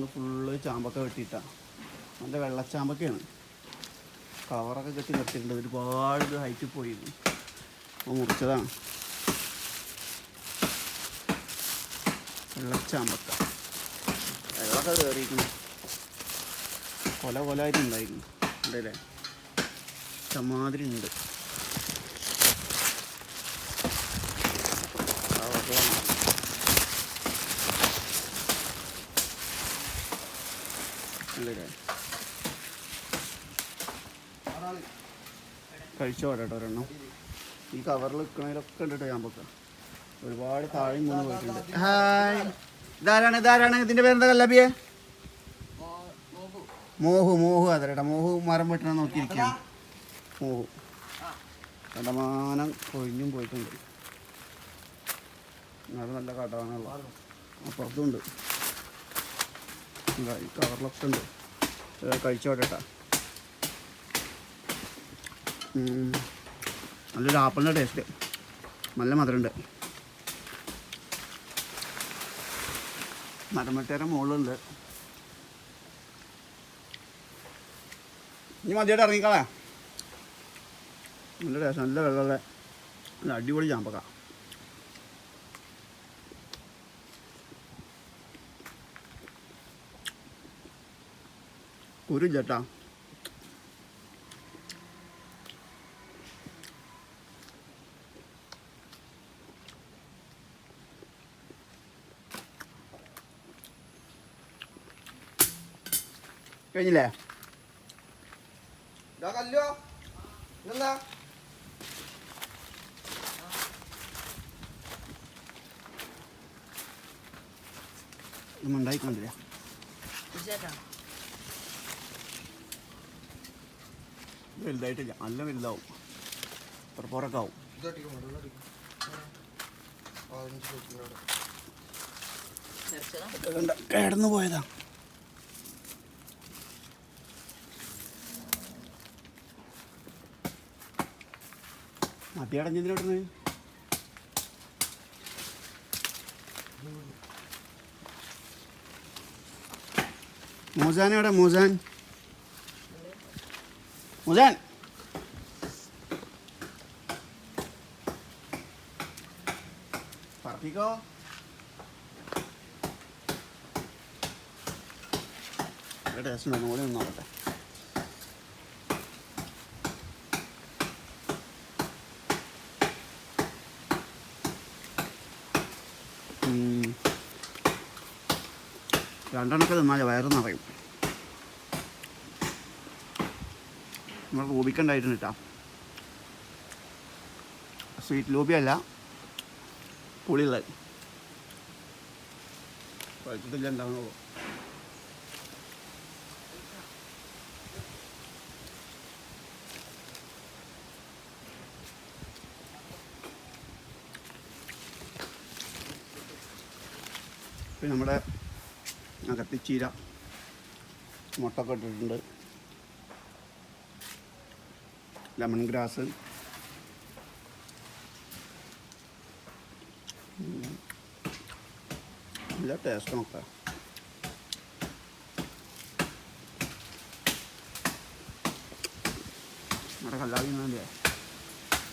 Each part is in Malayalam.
വെച്ചിട്ടുണ്ട് ഫുള്ള് ചാമ്പക്ക വെട്ടിയിട്ടാണ് നല്ല വെള്ളച്ചാമ്പക്കയാണ്. കവറൊക്കെ കെട്ടി നിർത്തിയിട്ടുണ്ട്. ഒരുപാട് ഇത് ഹൈറ്റ് പോയി. അപ്പോൾ മുറിച്ചതാണ്. വെള്ളച്ചാമ്പക്ക. വെള്ളമൊക്കെ കയറിയിരിക്കുന്നു കൊല കൊലായിട്ടുണ്ടായിരുന്നു ഉണ്ടല്ലേ ചമാതിരി ഉണ്ട് കവറിലാണ് ഉണ്ടല്ലേ കഴിച്ചോ പോരാട്ടോ ഒരെണ്ണം. ഈ കവറിൽ നിൽക്കണതിലൊക്കെ ഉണ്ടിട്ടോ ചാമ്പക്ക ഒരുപാട് താഴെ മൂന്ന് പോയിട്ടുണ്ട്. ഹായ് ഇതാരാണ് ഇതാരാണ്? ഇതിന്റെ പേരെന്താ കല്ലബിയെ മോഹു മോഹു അതരട്ടാ മോഹു മരം വെട്ടണം നോക്കിയിരിക്കുകയാണ് മോഹു. കടമാനം കൊഴിഞ്ഞും പോയിട്ടുണ്ട്. നല്ല നല്ല കടമാനുള്ള അപ്പുറത്തുണ്ട് ഈ കവറിലൊക്കെ ഉണ്ട്. കഴിച്ചോട്ടെട്ടാ. നല്ലൊരു ആപ്പിളിന്റെ ടേസ്റ്റ്. നല്ല മധുരമുണ്ട്. മരമട്ടേര മുകളിലുണ്ട്. ഇനി മതിയായിട്ട് ഇറങ്ങിക്കളാ. നല്ല ടേസ്റ്റ് നല്ല വെള്ളമുള്ള നല്ല അടിപൊളി ചാമ്പക്ക. ഒരു ചേട്ടാ. കഴിഞ്ഞില്ലേ? കല്ലോ ഇതെന്താ? ഇത് ഉണ്ടായിക്കൊണ്ടില്ല വലുതായിട്ടില്ല. നല്ല വലുതാവും. പുറപ്പുറൊക്കെ ആവും കിടന്നു പോയതാ. മതിയടഞ്ഞതിനോട്ട് മൂസാൻ എവിടെ? മൂസാൻ. മൂസാൻ. പറപ്പിക്കോ. ടേസ്റ്റ് ഉണ്ടോ? കൂടെ നോക്കട്ടെ. രണ്ടെണ്ണൊക്കെ തിന്നാൽ വയറ് നിറയും. നമ്മൾ റൂബിക്കുണ്ടായിട്ടുണ്ട് കേട്ടോ സ്വീറ്റ് ലൂബി അല്ല പുളിയുള്ളത്. കഴിച്ചിട്ടില്ല ഉണ്ടാകുന്നു പിന്നെ നമ്മുടെ അകത്തിച്ചീര മുട്ടൊക്കെ ഇട്ടിട്ടുണ്ട്. Lemon grass. നല്ല ടേസ്റ്റ് നോക്കാം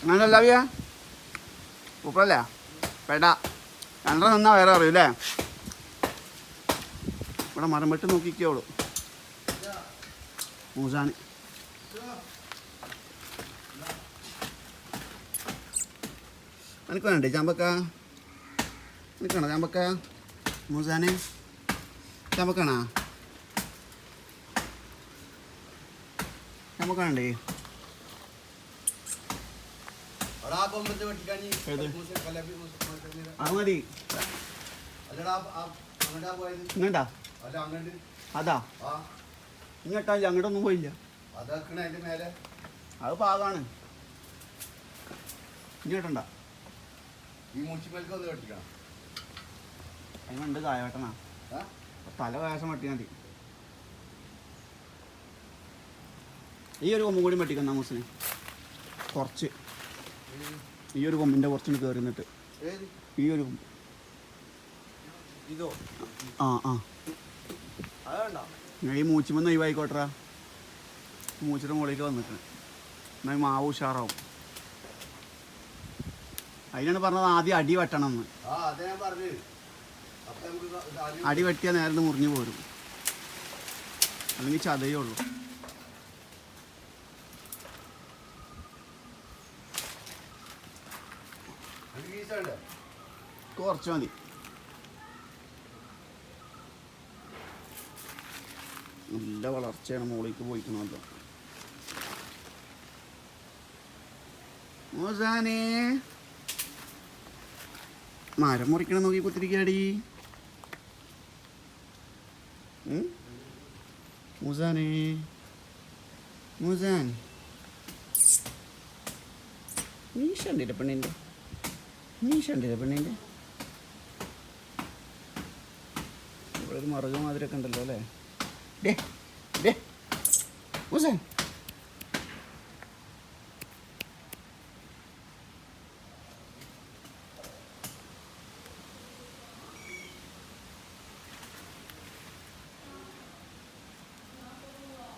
അങ്ങനെ കല്ലാവിയാ ഉപ്പല്ലേ പേട. രണ്ടര നിന്നാ വേറെ അറിയൂല്ലേ? ഇവിടെ മരം വെട്ട് നോക്കിക്കോളൂ മൂസാൻ എനിക്ക് വേണ്ടേ ചാമ്പക്ക? എനിക്കാണോ ചാമ്പക്ക? മൂസാന് ചാമ്പക്കാണോ? ചാമ്പക്കാണേ അത് മതി. ഇങ്ങണ്ടാ അതാ. ഇങ്ങോട്ടാ അങ്ങോട്ടൊന്നും പോയില്ല. അത് പാകാണ്. ഇങ്ങോട്ടുണ്ടാ ഒന്ന് അതിനുണ്ട് കായവട്ടനാ. ആ? തല വേഷം വെട്ടിയാൽ മതി. ഈ ഒരു കൊമ്പും കൂടി വെട്ടിക്കുന്ന മുസ്ലിം. കുറച്ച്. ഈ ഒരു കൊമ്പിന്റെ കുറച്ചും കയറി നിന്നിട്ട് ഈ ഒരു കൊമ്പ്. ഇതോ? ആ ആ. ഈ മൂച്ചിമൊന്ന് ഒഴിവായിക്കോട്ടറാ. മൂച്ചിയുടെ മുകളിലേക്ക് വന്നിട്ട്. എന്നാൽ മാവ് ഉഷാറാവും. അതിനാണ് പറഞ്ഞത് ആദ്യം അടി വെട്ടണം എന്ന് അടി വെട്ടിയാൽ നേരത്തെ മുറിഞ്ഞു പോരും. അല്ലെങ്കിൽ ചതയേ ഉള്ളൂ. കുറച്ച് മതി. നല്ല വളർച്ചയാണ് മുകളിലേക്ക് പോയിക്കണല്ലോ മോസാനേ. മരം മുറിക്കണം നോക്കി കുത്തിരിക്കാടി മുസാനേ. മുസാൻ. മീശ ഉണ്ടില്ല പെണ്ണിന്റെ. മീശ ഉണ്ടില്ല പെണ്ണിന്റെ. ഇവിടെ ഒരു മറുക മാതിരിയൊക്കെ ഉണ്ടല്ലോ അല്ലേ? Deh. Deh. Usan?